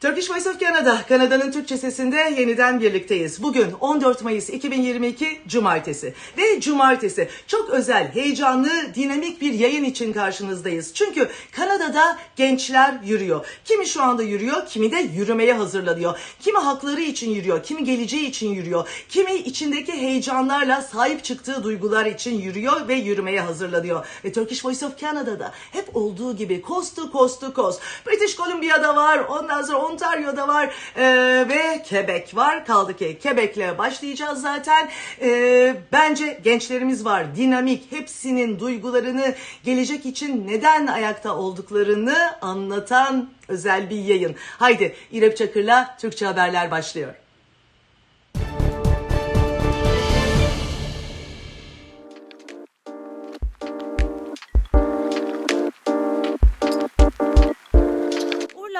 Turkish Voice of Canada, Kanada'nın Türkçe sesinde yeniden birlikteyiz. Bugün 14 Mayıs 2022 Cumartesi ve Cumartesi çok özel, heyecanlı, dinamik bir yayın için karşınızdayız. Çünkü Kanada'da gençler yürüyor. Kimi şu anda yürüyor, kimi de yürümeye hazırlanıyor. Kimi hakları için yürüyor, kimi geleceği için yürüyor. Kimi içindeki heyecanlarla sahip çıktığı duygular için yürüyor ve yürümeye hazırlanıyor. Ve Turkish Voice of Canada'da hep olduğu gibi coast to coast. British Columbia'da var, ondan sonra Ontario'da var ee, ve Quebec var. Kaldı ki Quebec'le başlayacağız zaten. Ee, bence gençlerimiz var, dinamik, hepsinin duygularını, gelecek için neden ayakta olduklarını anlatan özel bir yayın. Haydi İrep Çakır'la Türkçe Haberler başlıyor.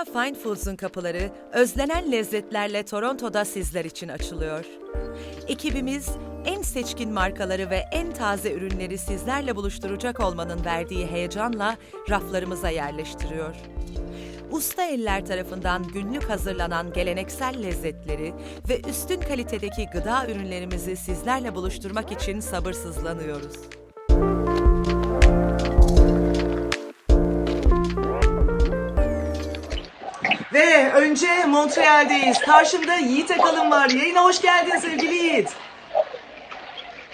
Fine Foods'un kapıları özlenen lezzetlerle Toronto'da sizler için açılıyor. Ekibimiz en seçkin markaları ve en taze ürünleri sizlerle buluşturacak olmanın verdiği heyecanla raflarımıza yerleştiriyor. Usta eller tarafından günlük hazırlanan geleneksel lezzetleri ve üstün kalitedeki gıda ürünlerimizi sizlerle buluşturmak için sabırsızlanıyoruz. Ve önce Montreal'deyiz. Karşımda Yiğit Akalın var. Yayına hoş geldin sevgili Yiğit.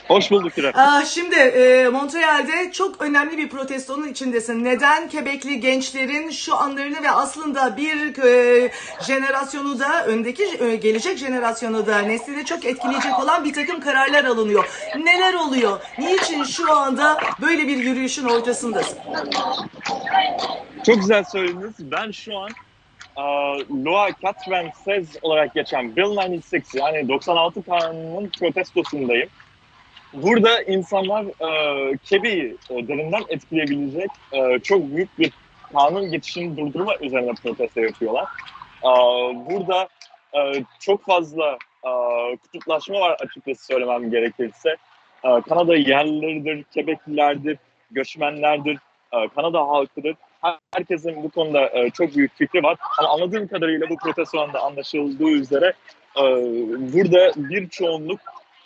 Hoş bulduk İrem. Aa, şimdi e, Montreal'de çok önemli bir protestonun içindesin. Neden Quebecli gençlerin şu anlarını ve aslında bir e, jenerasyonu da öndeki e, gelecek jenerasyonu da neslini çok etkileyecek olan bir takım kararlar alınıyor. Neler oluyor? Niçin şu anda böyle bir yürüyüşün ortasındasın? Çok güzel söylediniz. Ben şu an uh, Loi 96 olarak geçen Bill 96 yani 96 kanunun protestosundayım. Burada insanlar uh, Kebe'yi uh, derinden etkileyebilecek uh, çok büyük bir kanun geçişini durdurma üzerine protesto yapıyorlar. Uh, burada uh, çok fazla uh, kutuplaşma var açıkçası söylemem gerekirse. Uh, Kanada yerlileridir, Quebeclilerdir, göçmenlerdir, uh, Kanada halkıdır. Herkesin bu konuda uh, çok büyük fikri var. Ama anladığım kadarıyla bu protestonda anlaşıldığı üzere uh, burada bir çoğunluk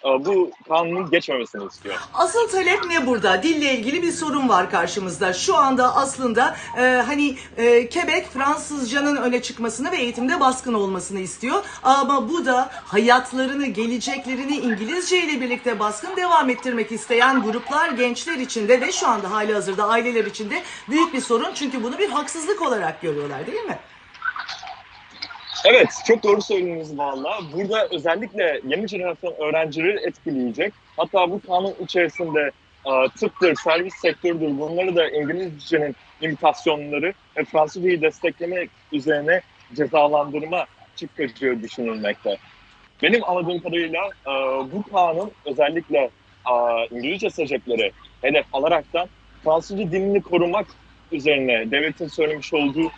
bu kanunun geçmemesini istiyor. Asıl talep ne burada? Dille ilgili bir sorun var karşımızda. Şu anda aslında e, hani e, Quebec Fransızcanın öne çıkmasını ve eğitimde baskın olmasını istiyor. Ama bu da hayatlarını, geleceklerini İngilizce ile birlikte baskın devam ettirmek isteyen gruplar, gençler içinde ve şu anda hali hazırda aileler içinde büyük bir sorun. Çünkü bunu bir haksızlık olarak görüyorlar değil mi? Evet, çok doğru söylediniz valla. Burada özellikle yeni jenerasyon öğrencileri etkileyecek. Hatta bu kanun içerisinde e, tıptır, servis sektörüdür bunları da İngilizcenin imitasyonları ve Fransızcayı desteklemek üzerine cezalandırma çıkacağı düşünülmekte. Benim anladığım kadarıyla e, bu kanun özellikle e, İngilizce seçecekleri hedef alaraktan Fransızca dilini korumak üzerine devletin söylemiş olduğu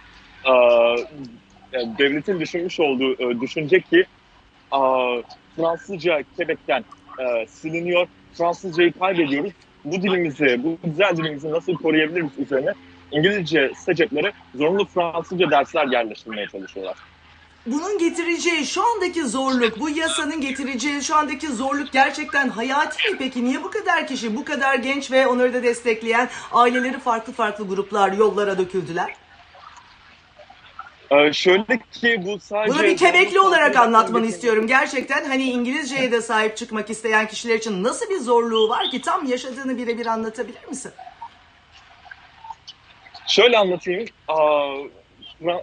yani devletin düşünmüş olduğu e, düşünce ki e, Fransızca Quebec'ten e, siliniyor. Fransızcayı kaybediyoruz. Bu dilimizi, bu güzel dilimizi nasıl koruyabiliriz üzerine İngilizce seçecekleri zorunlu Fransızca dersler yerleştirmeye çalışıyorlar. Bunun getireceği şu andaki zorluk, bu yasanın getireceği şu andaki zorluk gerçekten hayati mi peki? Niye bu kadar kişi, bu kadar genç ve onları da destekleyen aileleri farklı farklı gruplar yollara döküldüler? Ee, şöyle ki bu sadece... Bunu bir Quebecli olarak anlatmanı istiyorum. Gerçekten hani İngilizceye de sahip çıkmak isteyen kişiler için nasıl bir zorluğu var ki tam yaşadığını birebir anlatabilir misin? Şöyle anlatayım. Aa,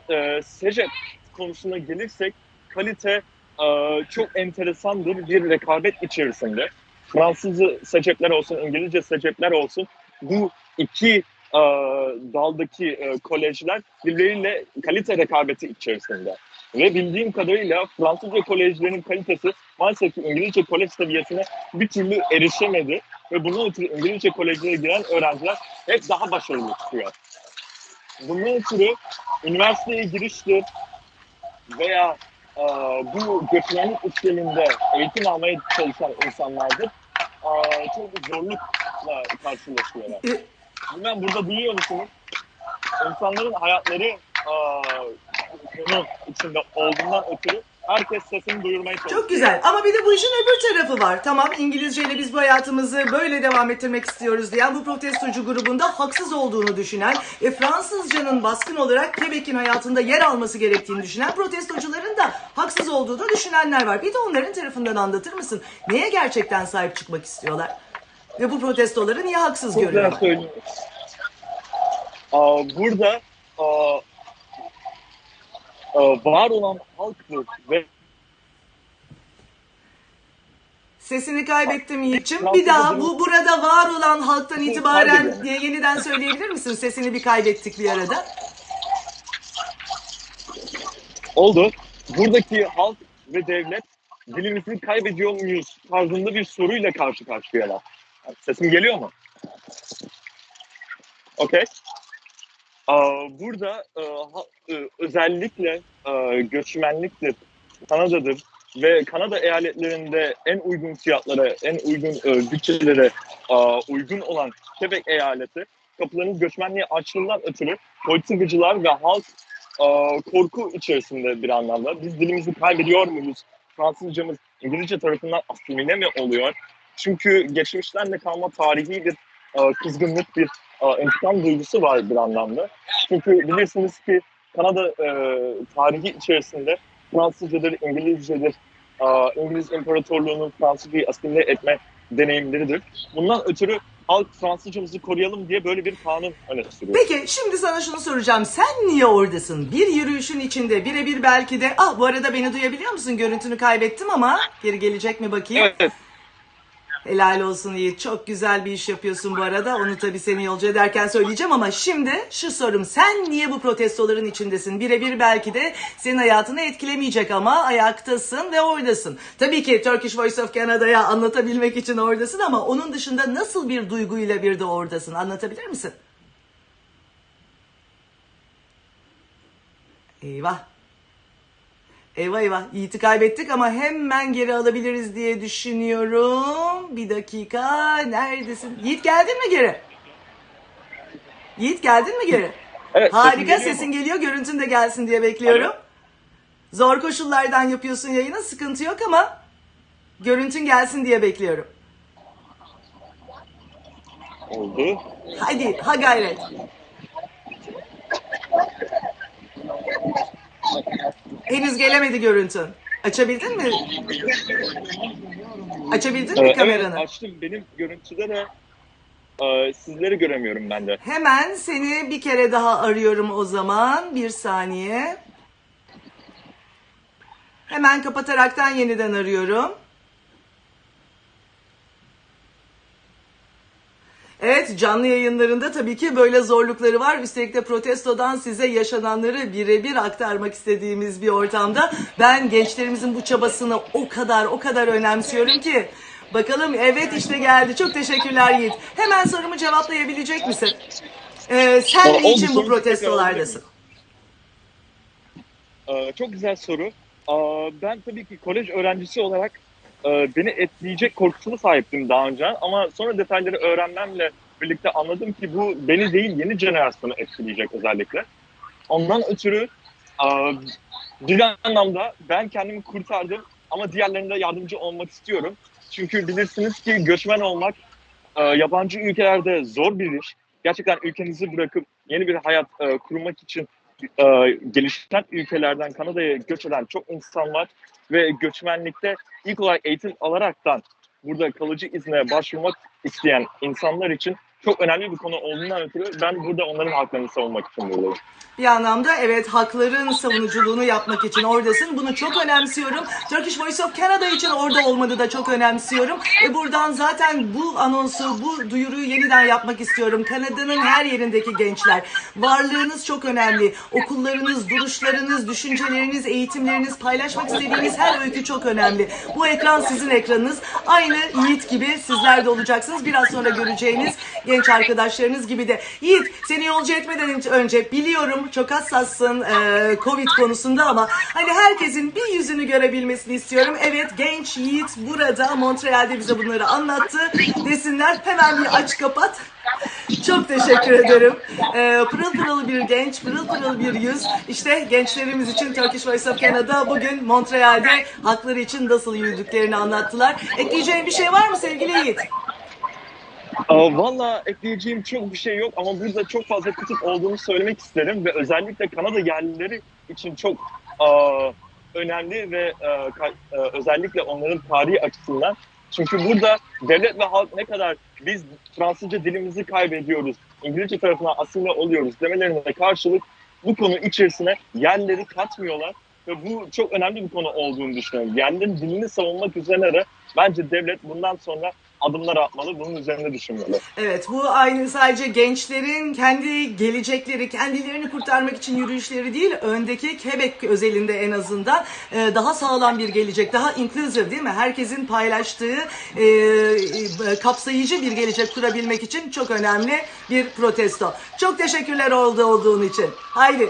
e, Secep konusuna gelirsek kalite e, çok enteresandır bir rekabet içerisinde. Fransızca seçepler olsun, İngilizce seçepler olsun bu iki e, daldaki e, kolejler birbirleriyle kalite rekabeti içerisinde. Ve bildiğim kadarıyla Fransızca kolejlerin kalitesi maalesef ki İngilizce kolej seviyesine bir türlü erişemedi. Ve bundan ötürü İngilizce kolejlere giren öğrenciler hep daha başarılı çıkıyor. Bundan ötürü üniversiteye giriştir veya e, bu göçmenlik işleminde eğitim almaya çalışan insanlardır. E, çok zorlukla karşılaşıyorlar. Bilmem burada duyuyor musunuz? İnsanların hayatları konu içinde olduğundan ötürü herkes sesini duyurmaya çalışıyor. Çok güzel ama bir de bu işin öbür tarafı var. Tamam İngilizceyle biz bu hayatımızı böyle devam ettirmek istiyoruz diyen bu protestocu grubunda haksız olduğunu düşünen ve Fransızcanın baskın olarak Quebec'in hayatında yer alması gerektiğini düşünen protestocuların da haksız olduğunu düşünenler var. Bir de onların tarafından anlatır mısın? Neye gerçekten sahip çıkmak istiyorlar? Ve bu protestoları niye haksız Çok söylüyorsun. Aa, burada aa, aa, var olan halktır ve Sesini kaybettim Yiğit'ciğim. Bir daha bu burada var olan halktan itibaren diye yeniden söyleyebilir misin? Sesini bir kaybettik bir arada. oldu. Buradaki halk ve devlet dilimizi kaybediyor muyuz tarzında bir soruyla karşı karşıyalar. Sesim geliyor mu? Okey. Burada e, e, özellikle e, göçmenliktir, Kanada'dır ve Kanada eyaletlerinde en uygun fiyatlara, en uygun bütçelere uygun olan Quebec eyaleti kapılarını göçmenliğe açtığından ötürü politikacılar ve halk korku içerisinde bir anlamda. Biz dilimizi kaybediyor muyuz? Fransızcamız İngilizce tarafından asimile mi oluyor? Çünkü geçmişten de kalma tarihi bir e, kızgınlık, bir e, intikam duygusu var bir anlamda. Çünkü bilirsiniz ki Kanada e, tarihi içerisinde Fransızcadır, İngilizcedir, e, İngiliz İmparatorluğu'nun Fransızcayı asimile etme deneyimleridir. Bundan ötürü halk Fransızcamızı koruyalım diye böyle bir kanun öne sürüyor. Peki şimdi sana şunu soracağım. Sen niye oradasın? Bir yürüyüşün içinde birebir belki de... Ah bu arada beni duyabiliyor musun? Görüntünü kaybettim ama geri gelecek mi bakayım? Evet, Helal olsun Yiğit. Çok güzel bir iş yapıyorsun bu arada. Onu tabii seni yolcu ederken söyleyeceğim ama şimdi şu sorum. Sen niye bu protestoların içindesin? Birebir belki de senin hayatını etkilemeyecek ama ayaktasın ve oradasın. Tabii ki Turkish Voice of Canada'ya anlatabilmek için oradasın ama onun dışında nasıl bir duyguyla bir de oradasın? Anlatabilir misin? Eyvah. Eyvah eyvah Yiğit'i kaybettik ama hemen geri alabiliriz diye düşünüyorum. Bir dakika neredesin? Yiğit geldin mi geri? Yiğit geldin mi geri? evet. Harika sesim geliyor sesin geliyor görüntün de gelsin diye bekliyorum. Alo. Zor koşullardan yapıyorsun yayını sıkıntı yok ama görüntün gelsin diye bekliyorum. Oldu. Hadi ha gayret. Henüz gelemedi görüntün. Açabildin mi? Açabildin mi Ee, kameranı? Evet açtım. Benim görüntüde de e, sizleri göremiyorum ben de. Hemen seni bir kere daha arıyorum o zaman. Bir saniye. Hemen kapataraktan yeniden arıyorum. Evet canlı yayınlarında tabii ki böyle zorlukları var. Üstelik de protestodan size yaşananları birebir aktarmak istediğimiz bir ortamda. Ben gençlerimizin bu çabasını o kadar o kadar önemsiyorum ki. Bakalım evet işte geldi. Çok teşekkürler Yiğit. Hemen sorumu cevaplayabilecek misin? Ee, sen niçin bu protestolardasın? Ee, çok güzel soru. Ben tabii ki kolej öğrencisi olarak e, beni etkileyecek korkusunu sahiptim daha önce. Ama sonra detayları öğrenmemle birlikte anladım ki bu beni değil yeni jenerasyonu etkileyecek özellikle. Ondan ötürü aa, bir anlamda ben kendimi kurtardım ama diğerlerine yardımcı olmak istiyorum. Çünkü bilirsiniz ki göçmen olmak e, yabancı ülkelerde zor bir iş. Gerçekten ülkenizi bırakıp yeni bir hayat e, kurmak için e, gelişen ülkelerden Kanada'ya göç eden çok insan var ve göçmenlikte ilk olarak eğitim alaraktan burada kalıcı izne başvurmak isteyen insanlar için çok önemli bir konu olduğundan ötürü ben burada onların haklarını savunmak için buradayım. Bir anlamda evet hakların savunuculuğunu yapmak için oradasın. Bunu çok önemsiyorum. Turkish Voice of Canada için orada olmanı da çok önemsiyorum. Ve buradan zaten bu anonsu, bu duyuruyu yeniden yapmak istiyorum. Kanada'nın her yerindeki gençler. Varlığınız çok önemli. Okullarınız, duruşlarınız, düşünceleriniz, eğitimleriniz, paylaşmak istediğiniz her öykü çok önemli. Bu ekran sizin ekranınız. Aynı Yiğit gibi sizler de olacaksınız. Biraz sonra göreceğiniz genç arkadaşlarınız gibi de. Yiğit seni yolcu etmeden önce biliyorum çok hassassın e, Covid konusunda ama hani herkesin bir yüzünü görebilmesini istiyorum. Evet genç Yiğit burada Montreal'de bize bunları anlattı. Desinler hemen bir aç kapat. Çok teşekkür ederim. Ee, pırıl pırıl bir genç, pırıl pırıl bir yüz. İşte gençlerimiz için Turkish Voice of Canada bugün Montreal'de hakları için nasıl yürüdüklerini anlattılar. Ekleyeceğin bir şey var mı sevgili Yiğit? Aa, Valla ekleyeceğim çok bir şey yok ama burada çok fazla kutup olduğunu söylemek isterim ve özellikle Kanada yerlileri için çok aa, önemli ve aa, ka- aa, özellikle onların tarihi açısından. Çünkü burada devlet ve halk ne kadar biz Fransızca dilimizi kaybediyoruz, İngilizce tarafına asimile oluyoruz demelerine karşılık bu konu içerisine yerlileri katmıyorlar ve bu çok önemli bir konu olduğunu düşünüyorum. Yerlilerin dilini savunmak üzerine de bence devlet bundan sonra adımlar atmalı, bunun üzerine düşünmeli. Evet bu aynı sadece gençlerin kendi gelecekleri, kendilerini kurtarmak için yürüyüşleri değil, öndeki Quebec özelinde en azından e, daha sağlam bir gelecek, daha inclusive değil mi? Herkesin paylaştığı e, e, kapsayıcı bir gelecek kurabilmek için çok önemli bir protesto. Çok teşekkürler oldu olduğun için. Haydi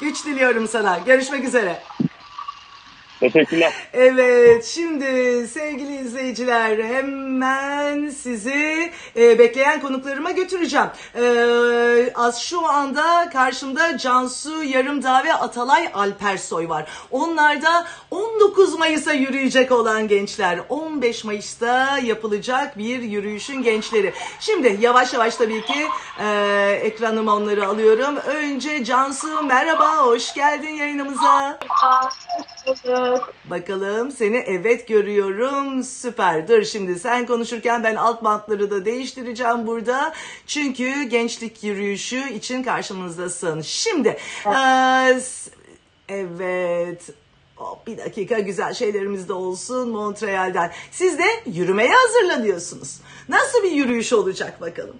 güç diliyorum sana. Görüşmek üzere. Teşekkürler. Evet, şimdi sevgili izleyiciler hemen sizi e, bekleyen konuklarıma götüreceğim. E, az şu anda karşımda Cansu Yarımdağ ve Atalay Alpersoy var. Onlar da 19 Mayıs'a yürüyecek olan gençler. 15 Mayıs'ta yapılacak bir yürüyüşün gençleri. Şimdi yavaş yavaş tabii ki e, ekranıma onları alıyorum. Önce Cansu merhaba, hoş geldin yayınımıza. Bakalım seni evet görüyorum. Süper. Dur şimdi sen konuşurken ben alt bantları da değiştireceğim burada. Çünkü gençlik yürüyüşü için karşımızdasın. Şimdi eee, s- evet. Hop, bir dakika güzel şeylerimiz de olsun Montreal'den. Siz de yürümeye hazırlanıyorsunuz. Nasıl bir yürüyüş olacak bakalım?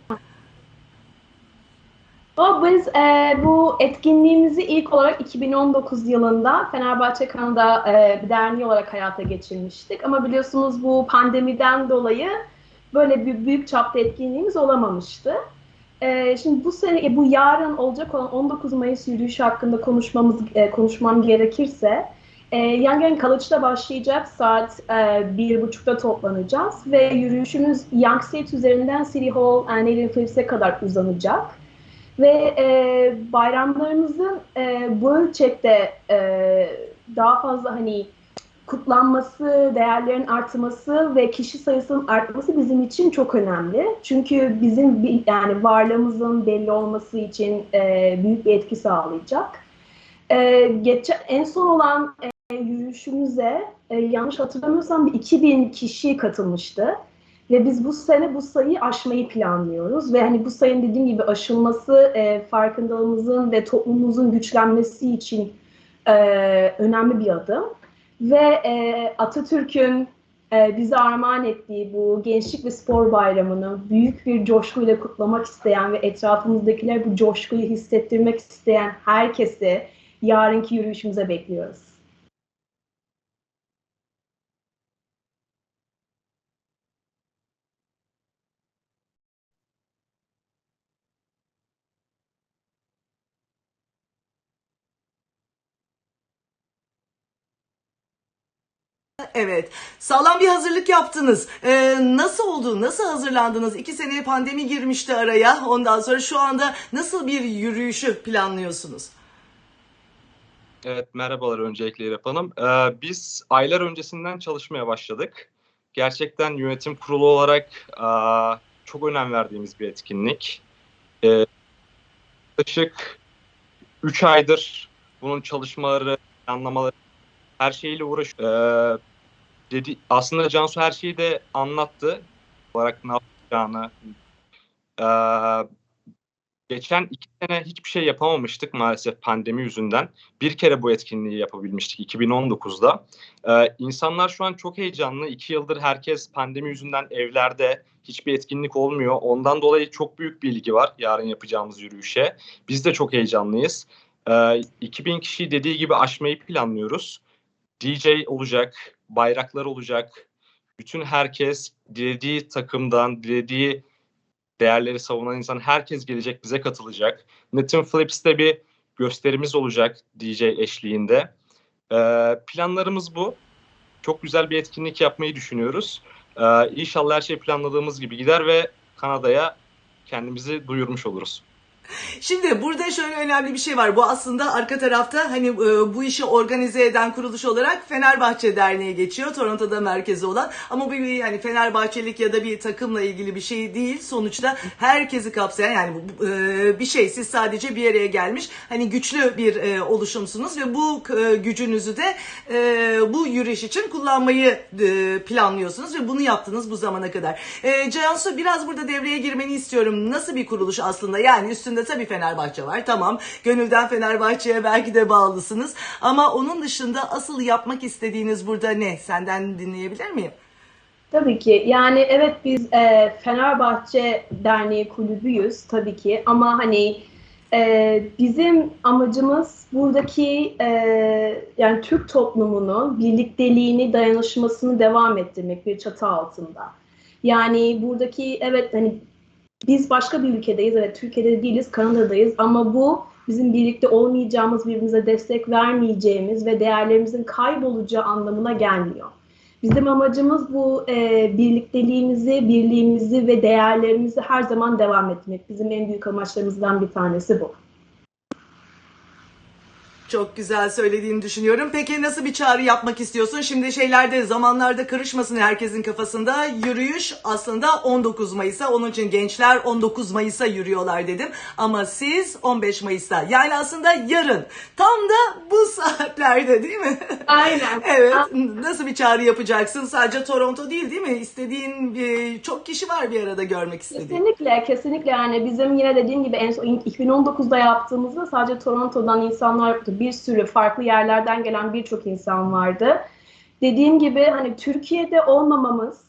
O biz e, bu etkinliğimizi ilk olarak 2019 yılında Fenerbahçe Kanada e, bir derneği olarak hayata geçirmiştik. Ama biliyorsunuz bu pandemiden dolayı böyle bir büyük çapta etkinliğimiz olamamıştı. E, şimdi bu sene, e, bu yarın olacak olan 19 Mayıs yürüyüşü hakkında konuşmamız e, konuşmam gerekirse, e, and College'da başlayacak saat e, bir buçukta toplanacağız ve yürüyüşümüz Young State üzerinden City Hall, Nathan Phillips'e kadar uzanacak. Ve e, bayramlarımızın e, bu ölçekte e, daha fazla hani kutlanması, değerlerin artması ve kişi sayısının artması bizim için çok önemli. Çünkü bizim yani varlığımızın belli olması için e, büyük bir etki sağlayacak. E, geçen en son olan e, yürüyüşümüze e, yanlış hatırlamıyorsam bir 2000 kişi katılmıştı. Ve biz bu sene bu sayıyı aşmayı planlıyoruz. Ve hani bu sayının dediğim gibi aşılması e, farkındalığımızın ve toplumumuzun güçlenmesi için e, önemli bir adım. Ve e, Atatürk'ün e, bize armağan ettiği bu Gençlik ve Spor Bayramı'nı büyük bir coşkuyla kutlamak isteyen ve etrafımızdakiler bu coşkuyu hissettirmek isteyen herkesi yarınki yürüyüşümüze bekliyoruz. Evet. Sağlam bir hazırlık yaptınız. Ee, nasıl oldu? Nasıl hazırlandınız? İki seneye pandemi girmişti araya. Ondan sonra şu anda nasıl bir yürüyüşü planlıyorsunuz? Evet, merhabalar öncelikle İrem Hanım. Ee, biz aylar öncesinden çalışmaya başladık. Gerçekten yönetim kurulu olarak aa, çok önem verdiğimiz bir etkinlik. Ee, yaklaşık 3 aydır bunun çalışmaları, planlamaları, her şeyiyle uğraşıyor. Ee, dedi, aslında Cansu her şeyi de anlattı. Olarak ne yapacağını. Ee, geçen iki sene hiçbir şey yapamamıştık maalesef pandemi yüzünden bir kere bu etkinliği yapabilmiştik 2019'da. Ee, insanlar şu an çok heyecanlı. İki yıldır herkes pandemi yüzünden evlerde hiçbir etkinlik olmuyor. Ondan dolayı çok büyük bir ilgi var yarın yapacağımız yürüyüşe. Biz de çok heyecanlıyız. Ee, 2000 kişiyi dediği gibi aşmayı planlıyoruz. DJ olacak, bayraklar olacak. Bütün herkes dilediği takımdan, dilediği değerleri savunan insan herkes gelecek bize katılacak. Nathan Phillips'te bir gösterimiz olacak DJ eşliğinde. Ee, planlarımız bu. Çok güzel bir etkinlik yapmayı düşünüyoruz. Ee, inşallah her şey planladığımız gibi gider ve Kanada'ya kendimizi duyurmuş oluruz. Şimdi burada şöyle önemli bir şey var. Bu aslında arka tarafta hani e, bu işi organize eden kuruluş olarak Fenerbahçe Derneği geçiyor. Toronto'da merkezi olan. Ama bu bir hani Fenerbahçelik ya da bir takımla ilgili bir şey değil. Sonuçta herkesi kapsayan yani e, bir şey. Siz sadece bir araya gelmiş hani güçlü bir e, oluşumsunuz ve bu gücünüzü de bu yürüyüş için kullanmayı planlıyorsunuz ve bunu yaptınız bu zamana kadar. Cansu biraz burada devreye girmeni istiyorum. Nasıl bir kuruluş aslında? Yani üstünde tabii Fenerbahçe var. Tamam. Gönülden Fenerbahçe'ye belki de bağlısınız. Ama onun dışında asıl yapmak istediğiniz burada ne? Senden dinleyebilir miyim? Tabii ki. Yani evet biz e, Fenerbahçe Derneği kulübüyüz tabii ki ama hani e, bizim amacımız buradaki e, yani Türk toplumunu birlikteliğini, dayanışmasını devam ettirmek bir çatı altında. Yani buradaki evet hani biz başka bir ülkedeyiz, evet Türkiye'de değiliz, Kanada'dayız ama bu bizim birlikte olmayacağımız, birbirimize destek vermeyeceğimiz ve değerlerimizin kaybolacağı anlamına gelmiyor. Bizim amacımız bu e, birlikteliğimizi, birliğimizi ve değerlerimizi her zaman devam etmek. Bizim en büyük amaçlarımızdan bir tanesi bu. Çok güzel söylediğini düşünüyorum. Peki nasıl bir çağrı yapmak istiyorsun? Şimdi şeylerde zamanlarda karışmasın herkesin kafasında. Yürüyüş aslında 19 Mayıs'a. Onun için gençler 19 Mayıs'a yürüyorlar dedim. Ama siz 15 Mayıs'ta. Yani aslında yarın. Tam da bu saatlerde değil mi? Aynen. evet. Nasıl bir çağrı yapacaksın? Sadece Toronto değil değil mi? İstediğin bir, çok kişi var bir arada görmek istediğin. Kesinlikle, kesinlikle yani bizim yine dediğim gibi en son 2019'da yaptığımızda sadece Toronto'dan insanlar yoktu. Bir sürü farklı yerlerden gelen birçok insan vardı. Dediğim gibi hani Türkiye'de olmamamız,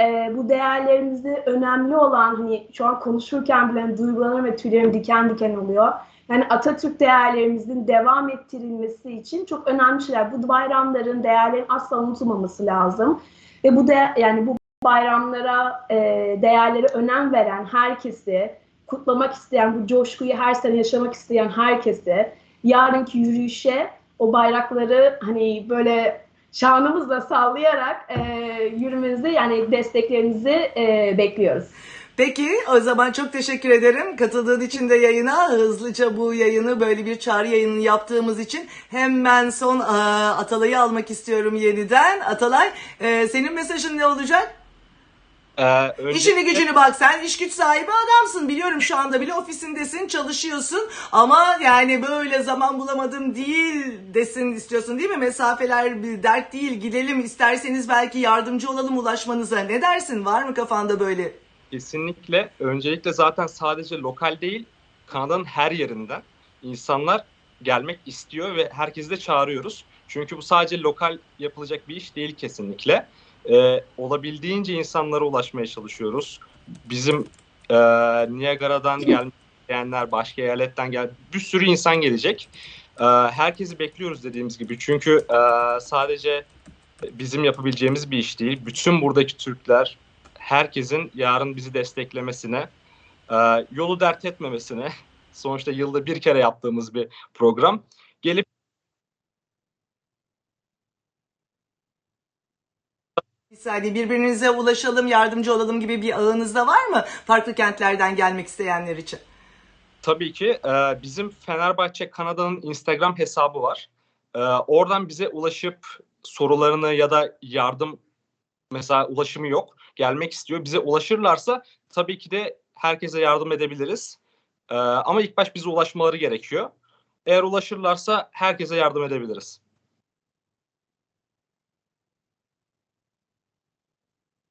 e, bu değerlerimizde önemli olan hani şu an konuşurken bile hani duygulanırım ve tüylerim diken diken oluyor. Yani Atatürk değerlerimizin devam ettirilmesi için çok önemli şeyler. Bu bayramların, değerlerin asla unutulmaması lazım. Ve bu de yani bu bayramlara, e, değerlere önem veren herkesi, kutlamak isteyen, bu coşkuyu her sene yaşamak isteyen herkesi, yarınki yürüyüşe o bayrakları hani böyle şanımızla sallayarak e, yürümenizi yani desteklerinizi e, bekliyoruz. Peki o zaman çok teşekkür ederim. Katıldığın için de yayına hızlıca bu yayını böyle bir çağrı yayını yaptığımız için hemen son aa, Atalay'ı almak istiyorum yeniden. Atalay e, senin mesajın ne olacak? Ee, önce- İşini gücünü bak sen iş güç sahibi adamsın biliyorum şu anda bile ofisindesin çalışıyorsun ama yani böyle zaman bulamadım değil desin istiyorsun değil mi? Mesafeler bir dert değil gidelim isterseniz belki yardımcı olalım ulaşmanıza ne dersin var mı kafanda böyle? Kesinlikle. Öncelikle zaten sadece lokal değil, Kanada'nın her yerinden insanlar gelmek istiyor ve herkesi de çağırıyoruz. Çünkü bu sadece lokal yapılacak bir iş değil kesinlikle. Ee, olabildiğince insanlara ulaşmaya çalışıyoruz. Bizim e, Niagara'dan gelmek isteyenler, başka eyaletten gel, bir sürü insan gelecek. Ee, herkesi bekliyoruz dediğimiz gibi. Çünkü e, sadece bizim yapabileceğimiz bir iş değil. Bütün buradaki Türkler, herkesin yarın bizi desteklemesine, e, yolu dert etmemesine, sonuçta yılda bir kere yaptığımız bir program, gelip Bir saniye birbirinize ulaşalım yardımcı olalım gibi bir ağınızda var mı farklı kentlerden gelmek isteyenler için? tabii ki e, bizim Fenerbahçe Kanada'nın Instagram hesabı var. E, oradan bize ulaşıp sorularını ya da yardım mesela ulaşımı yok, gelmek istiyor. Bize ulaşırlarsa tabii ki de herkese yardım edebiliriz. E, ama ilk baş bize ulaşmaları gerekiyor. Eğer ulaşırlarsa herkese yardım edebiliriz.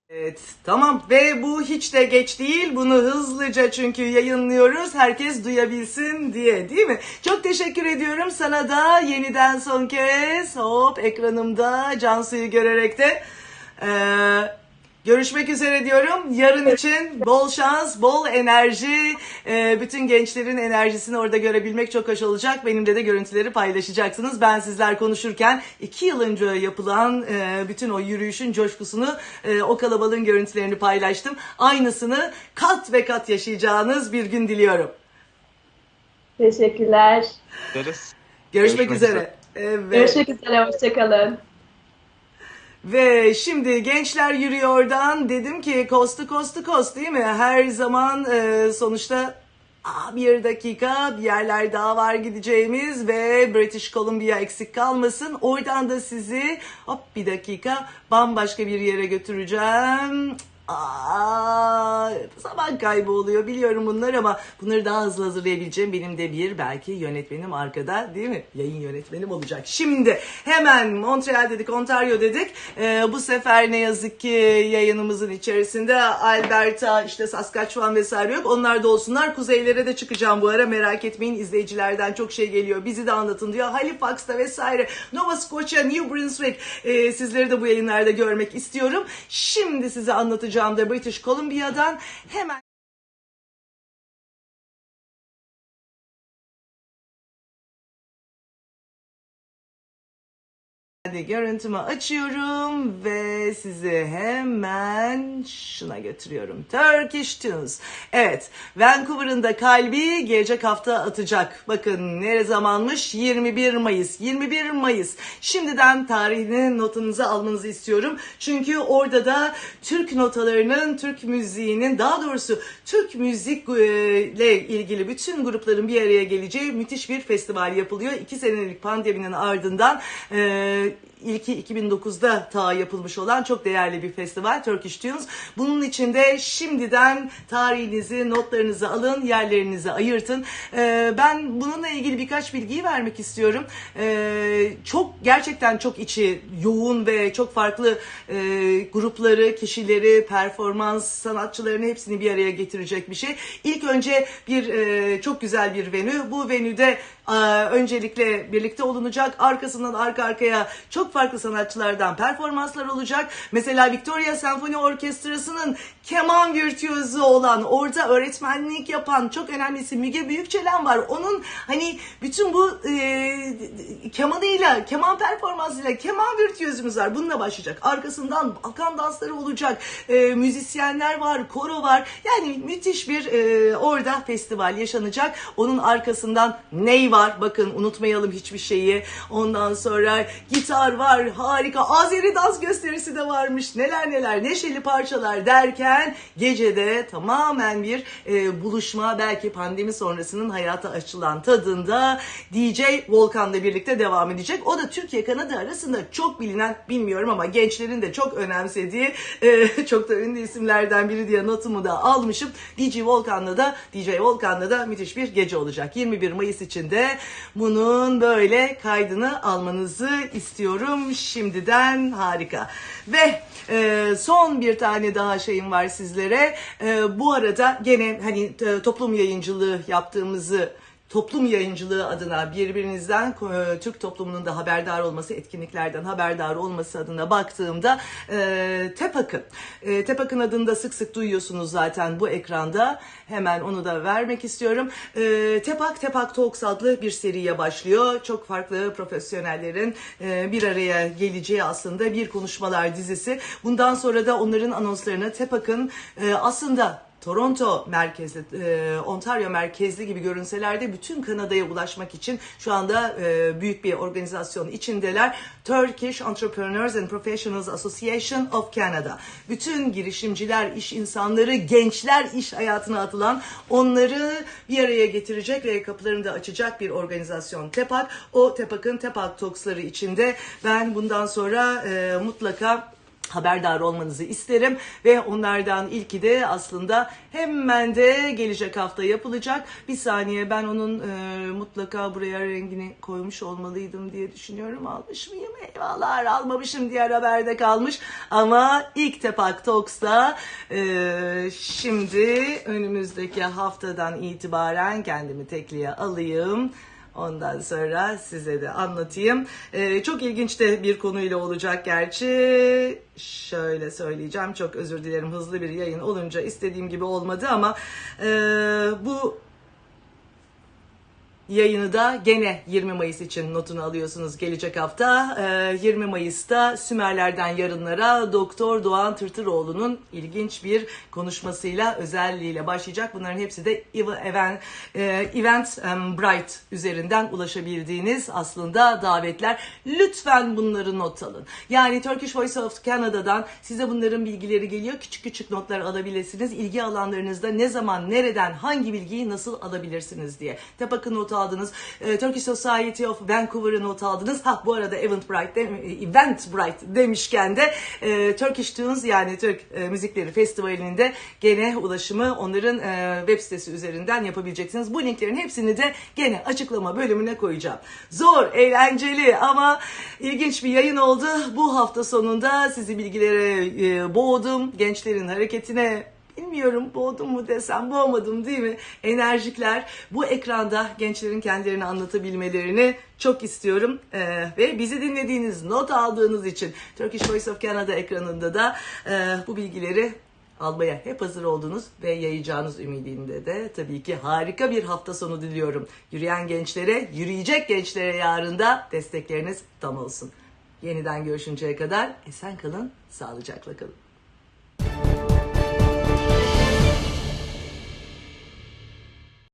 Evet tamam. Ve bu hiç de geç değil. Bunu hızlıca çünkü yayınlıyoruz. Herkes duyabilsin diye değil mi? Çok teşekkür ediyorum. Sana da yeniden son kez hop ekranımda Cansu'yu görerek de eee, görüşmek üzere diyorum. Yarın için bol şans, bol enerji, eee, bütün gençlerin enerjisini orada görebilmek çok hoş olacak. Benimle de görüntüleri paylaşacaksınız. Ben sizler konuşurken iki yıl önce yapılan eee, bütün o yürüyüşün coşkusunu, eee, o kalabalığın görüntülerini paylaştım. Aynısını kat ve kat yaşayacağınız bir gün diliyorum. Teşekkürler. Görüşmek, Görüşmek üzere. üzere. Evet. Görüşmek üzere, hoşçakalın. Ve şimdi gençler yürüyordan dedim ki coast to coast değil mi? Her zaman e, sonuçta Aa, bir dakika bir yerler daha var gideceğimiz ve British Columbia eksik kalmasın. Oradan da sizi hop bir dakika bambaşka bir yere götüreceğim. Aa, zaman kaybı oluyor biliyorum bunlar ama bunları daha hızlı hazırlayabileceğim benim de bir belki yönetmenim arkada değil mi? Yayın yönetmenim olacak. Şimdi hemen Montreal dedik, Ontario dedik. Ee, bu sefer ne yazık ki yayınımızın içerisinde Alberta, işte Saskatchewan vesaire yok. Onlar da olsunlar. Kuzeylere de çıkacağım bu ara merak etmeyin. izleyicilerden çok şey geliyor. Bizi de anlatın diyor. Halifax'ta vesaire. Nova Scotia, New Brunswick. Ee, sizleri de bu yayınlarda görmek istiyorum. Şimdi size anlatacağım da British Columbia'dan. Hemen Hadi görüntümü açıyorum ve sizi hemen şuna götürüyorum. Turkish Tunes. Evet, Vancouver'ın da kalbi gelecek hafta atacak. Bakın ne zamanmış? 21 Mayıs. 21 Mayıs. Şimdiden tarihini notunuza almanızı istiyorum. Çünkü orada da Türk notalarının, Türk müziğinin, daha doğrusu Türk müzikle ilgili bütün grupların bir araya geleceği müthiş bir festival yapılıyor. İki senelik pandeminin ardından e, ilki 2009'da ta yapılmış olan çok değerli bir festival Turkish Tunes. Bunun içinde şimdiden tarihinizi, notlarınızı alın, yerlerinizi ayırtın. Ee, ben bununla ilgili birkaç bilgiyi vermek istiyorum. Ee, çok gerçekten çok içi yoğun ve çok farklı e, grupları, kişileri, performans sanatçılarını hepsini bir araya getirecek bir şey. İlk önce bir e, çok güzel bir venü. Bu venüde öncelikle birlikte olunacak. Arkasından arka arkaya çok farklı sanatçılardan performanslar olacak. Mesela Victoria Senfoni Orkestrası'nın keman virtüözü olan, orada öğretmenlik yapan çok önemlisi Müge Büyükçelen var. Onun hani bütün bu e, kemanıyla, keman performansıyla keman virtüözümüz var. Bununla başlayacak. Arkasından Balkan dansları olacak. E, müzisyenler var, koro var. Yani müthiş bir e, orada festival yaşanacak. Onun arkasından ney? Bakın unutmayalım hiçbir şeyi. Ondan sonra gitar var, harika. Azeri dans gösterisi de varmış. Neler neler, neşeli parçalar derken gecede tamamen bir e, buluşma belki pandemi sonrasının hayata açılan tadında DJ Volkan'la birlikte devam edecek. O da Türkiye Kanada arasında çok bilinen bilmiyorum ama gençlerin de çok önemsediği e, çok da ünlü isimlerden biri diye notumu da almışım. DJ Volkan'la da DJ Volkan'la da müthiş bir gece olacak. 21 Mayıs içinde bunun böyle kaydını almanızı istiyorum şimdiden harika. Ve e, son bir tane daha şeyim var sizlere. E, bu arada gene hani toplum yayıncılığı yaptığımızı toplum yayıncılığı adına birbirinizden e, Türk toplumunun da haberdar olması, etkinliklerden haberdar olması adına baktığımda e, TEPAK'ın, e, TEPAK'ın adını da sık sık duyuyorsunuz zaten bu ekranda. Hemen onu da vermek istiyorum. E, TEPAK, TEPAK Talks adlı bir seriye başlıyor. Çok farklı profesyonellerin e, bir araya geleceği aslında bir konuşmalar dizisi. Bundan sonra da onların anonslarını TEPAK'ın e, aslında Toronto merkezli, e, Ontario merkezli gibi görünseler de bütün Kanada'ya ulaşmak için şu anda e, büyük bir organizasyon içindeler. Turkish Entrepreneurs and Professionals Association of Canada. Bütün girişimciler, iş insanları, gençler iş hayatına atılan onları bir araya getirecek ve kapılarını da açacak bir organizasyon TEPAK. O TEPAK'ın TEPAK Talks'ları içinde ben bundan sonra e, mutlaka haberdar olmanızı isterim ve onlardan ilki de aslında hemen de gelecek hafta yapılacak. Bir saniye ben onun e, mutlaka buraya rengini koymuş olmalıydım diye düşünüyorum. Almış mıyım? Eyvallah almamışım diğer haberde kalmış. Ama ilk Tepak Talks'ta e, şimdi önümüzdeki haftadan itibaren kendimi tekliğe alayım. Ondan sonra size de anlatayım. Ee, çok ilginç de bir konuyla olacak gerçi. Şöyle söyleyeceğim. Çok özür dilerim hızlı bir yayın olunca istediğim gibi olmadı ama e, bu yayını da gene 20 Mayıs için notunu alıyorsunuz gelecek hafta. Ee, 20 Mayıs'ta Sümerlerden Yarınlara Doktor Doğan Tırtıroğlu'nun ilginç bir konuşmasıyla özelliğiyle başlayacak. Bunların hepsi de Event, e, Event em, Bright üzerinden ulaşabildiğiniz aslında davetler. Lütfen bunları not alın. Yani Turkish Voice of Canada'dan size bunların bilgileri geliyor. Küçük küçük notlar alabilirsiniz. İlgi alanlarınızda ne zaman, nereden, hangi bilgiyi nasıl alabilirsiniz diye. Tepak'ı not aldınız. E, Turkish Society of Vancouver'ı not aldınız. Ha bu arada Eventbrite, de, Eventbrite demişken de e, Turkish Tunes yani Türk e, Müzikleri Festivali'nde gene ulaşımı onların e, web sitesi üzerinden yapabileceksiniz. Bu linklerin hepsini de gene açıklama bölümüne koyacağım. Zor, eğlenceli ama ilginç bir yayın oldu. Bu hafta sonunda sizi bilgilere e, boğdum. Gençlerin hareketine bilmiyorum boğdum mu desem boğmadım değil mi? Enerjikler bu ekranda gençlerin kendilerini anlatabilmelerini çok istiyorum. Ee, ve bizi dinlediğiniz, not aldığınız için Turkish Voice of Canada ekranında da e, bu bilgileri almaya hep hazır oldunuz ve yayacağınız ümidinde de tabii ki harika bir hafta sonu diliyorum. Yürüyen gençlere, yürüyecek gençlere yarın da destekleriniz tam olsun. Yeniden görüşünceye kadar esen kalın, sağlıcakla kalın.